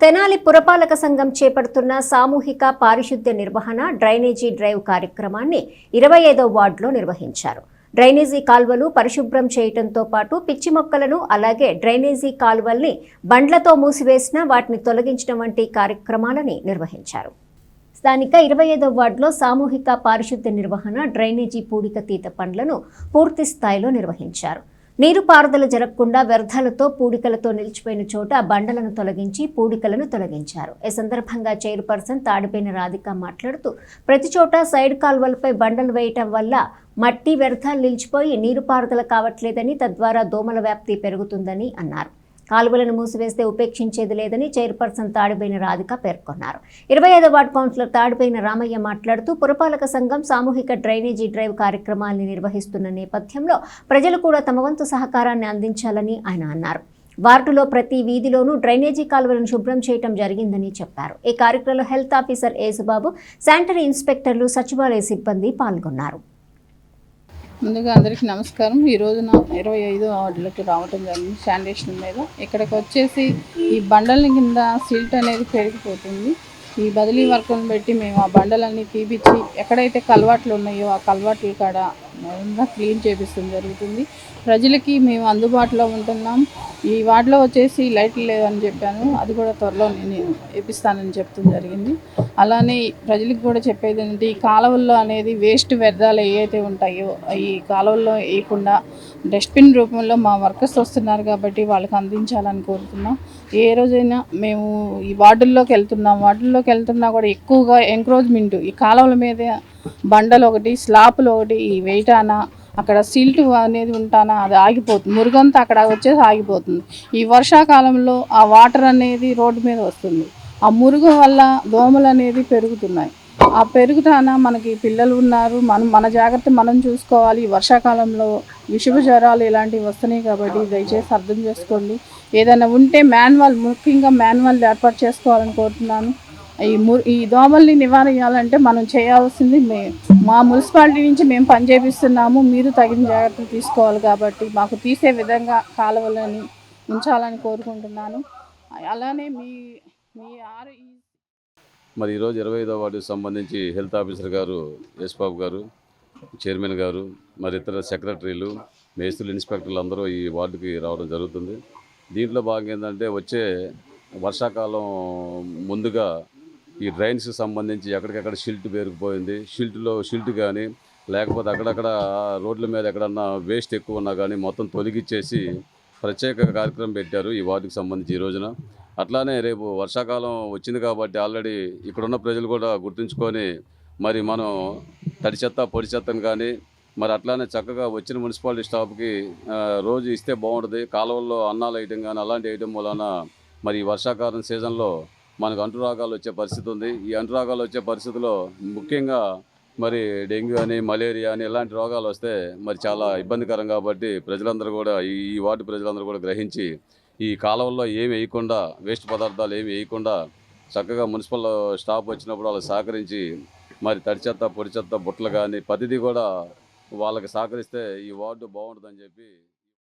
తెనాలి పురపాలక సంఘం చేపడుతున్న సామూహిక పారిశుద్ధ్య నిర్వహణ డ్రైనేజీ డ్రైవ్ కార్యక్రమాన్ని ఇరవై ఐదో వార్డులో నిర్వహించారు. డ్రైనేజీ కాల్వలు పరిశుభ్రం చేయటంతో పాటు పిచ్చి మొక్కలను అలాగే డ్రైనేజీ కాల్వల్ని బండ్లతో మూసివేసిన వాటిని తొలగించడం వంటి కార్యక్రమాలని నిర్వహించారు. స్థానిక ఇరవై ఐదో వార్డులో సామూహిక పారిశుద్ధ్య నిర్వహణ డ్రైనేజీ పూడిక తీత పనులను పూర్తి స్థాయిలో నిర్వహించారు. నీరు పారుదల జరగకుండా వ్యర్థాలతో పూడికలతో నిలిచిపోయిన చోట బండలను తొలగించి పూడికలను తొలగించారు. ఈ సందర్భంగా చైర్పర్సన్ తాడిపోయిన రాధిక మాట్లాడుతూ ప్రతి చోట సైడ్ కాల్వలపై బండలు వేయటం వల్ల మట్టి వ్యర్థాలు నిలిచిపోయి నీరు పారుదల కావట్లేదని తద్వారా దోమల వ్యాప్తి పెరుగుతుందని అన్నారు. కాలువలను మూసివేస్తే ఉపేక్షించేది లేదని చైర్పర్సన్ తాడిపోయిన రాధిక పేర్కొన్నారు. ఇరవై ఐదో వార్డు కౌన్సిలర్ తాడిపోయిన రామయ్య మాట్లాడుతూ పురపాలక సంఘం సామూహిక డ్రైనేజీ డ్రైవ్ కార్యక్రమాల్ని నిర్వహిస్తున్న నేపథ్యంలో ప్రజలు కూడా తమ వంతు సహకారాన్ని అందించాలని ఆయన అన్నారు. వార్డులో ప్రతి వీధిలోనూ డ్రైనేజీ కాలువలను శుభ్రం చేయడం జరిగిందని చెప్పారు. ఈ కార్యక్రమంలో హెల్త్ ఆఫీసర్ యేసుబాబు శానిటరీ ఇన్స్పెక్టర్లు సచివాలయ సిబ్బంది పాల్గొన్నారు. ముందుగా అందరికీ నమస్కారం. ఈ నా ఇరవై ఐదో వార్డులకు రావటం జరిగింది శానిటేషన్ మీద. ఇక్కడికి వచ్చేసి ఈ బండల కింద సిల్ట్ అనేది పెరిగిపోతుంది. ఈ బదిలీ వర్కులను పెట్టి మేము ఆ బండలన్నీ తీపిచ్చి ఎక్కడైతే కలవాట్లు ఉన్నాయో ఆ కలవాట్ల కాడ క్లీన్ చేపిస్తుంది జరుగుతుంది. ప్రజలకి మేము అందుబాటులో ఉంటున్నాం. ఈ వార్డులో వచ్చేసి లైట్లు లేదని చెప్పాను. అది కూడా త్వరలో నేను వేపిస్తానని చెప్తూ జరిగింది. అలానే ప్రజలకు కూడా చెప్పేది ఏంటంటే ఈ కాలువల్లో అనేది వేస్ట్ వ్యర్థాలు ఏవైతే ఉంటాయో ఈ కాలువల్లో వేయకుండా డస్ట్బిన్ రూపంలో మా వర్కర్స్ వస్తున్నారు కాబట్టి వాళ్ళకి అందించాలని కోరుతున్నాం. ఏ రోజైనా మేము ఈ వార్డుల్లోకి వెళ్తున్నాం. వార్డుల్లోకి వెళ్తున్నా కూడా ఎక్కువగా ఎంక్రోచ్మెంట్ ఈ కాలువల మీద బండలు ఒకటి స్లాపులు ఒకటి ఈ వెయిటానా అక్కడ సిల్ట్ అనేది ఉంటానా అది ఆగిపోతుంది. మురుగంతా అక్కడ వచ్చేసి ఆగిపోతుంది. ఈ వర్షాకాలంలో ఆ వాటర్ అనేది రోడ్డు మీద వస్తుంది. ఆ మురుగు వల్ల దోమలు అనేది పెరుగుతున్నాయి. ఆ పెరుగుతాన మనకి పిల్లలు ఉన్నారు మనం మన జాగ్రత్త మనం చూసుకోవాలి. ఈ వర్షాకాలంలో విషభ జ్వరాలు ఇలాంటివి వస్తున్నాయి కాబట్టి దయచేసి అర్థం చేసుకోండి. ఏదైనా ఉంటే మాన్యువల్ ముఖ్యంగా మాన్యువల్ ఏర్పాటు చేసుకోవాలని కోరుతున్నాను. ఈ ము ఈ దోమల్ని నివారించాలంటే మనం చేయాల్సింది మే మా మున్సిపాలిటీ నుంచి మేము పనిచేపిస్తున్నాము మీరు తగిన జాగ్రత్తలు తీసుకోవాలి కాబట్టి మాకు తీసే విధంగా కాలువలని ఉంచాలని కోరుకుంటున్నాను. అలానే మీ మీ ఆరు ఈ మరి ఈరోజు ఇరవై ఐదో వార్డుకి సంబంధించి హెల్త్ ఆఫీసర్ గారు యశ్బాబు గారు చైర్మన్ గారు మరి ఇతర సెక్రటరీలు మేస్తులు ఇన్స్పెక్టర్లు అందరూ ఈ వార్డుకి రావడం జరుగుతుంది. దీంట్లో భాగం ఏంటంటే వచ్చే వర్షాకాలం ముందుగా ఈ డ్రైన్స్కి సంబంధించి ఎక్కడికెక్కడ షిల్ట్ పేరుకుపోయింది. షిల్ట్లో షిల్ట్ కానీ లేకపోతే అక్కడక్కడ రోడ్ల మీద ఎక్కడన్నా వేస్ట్ ఎక్కువ ఉన్నా కానీ మొత్తం తొలగిచ్చేసి ప్రత్యేక కార్యక్రమం పెట్టారు ఈ వార్డుకి సంబంధించి ఈ రోజున. అట్లానే రేపు వర్షాకాలం వచ్చింది కాబట్టి ఆల్రెడీ ఇక్కడున్న ప్రజలు కూడా గుర్తుంచుకొని మరి మనం తడి చెత్త పొడి చెత్తను కానీ మరి అట్లానే చక్కగా వచ్చిన మున్సిపాలిటీ స్టాఫ్కి రోజు ఇస్తే బాగుంటుంది. కాలువల్లో అన్నాలు వేయటం కానీ అలాంటి వేయటం వలన మరి ఈ వర్షాకాలం సీజన్లో మనకు అంటురోగాలు వచ్చే పరిస్థితి ఉంది. ఈ అంటురోగాలు వచ్చే పరిస్థితిలో ముఖ్యంగా మరి డెంగ్యూ అని మలేరియా అని ఇలాంటి రోగాలు వస్తే మరి చాలా ఇబ్బందికరం కాబట్టి ప్రజలందరూ కూడా ఈ వార్డు ప్రజలందరూ కూడా గ్రహించి ఈ కాలువల్లో ఏమి వేయకుండా వేస్ట్ పదార్థాలు ఏమి వేయకుండా చక్కగా మున్సిపల్ స్టాఫ్ వచ్చినప్పుడు వాళ్ళు సహకరించి మరి తడి చెత్త పొడి చెత్త బుట్టలు కానీ ప్రతిదీ కూడా వాళ్ళకి సహకరిస్తే ఈ వార్డు బాగుంటుందని చెప్పి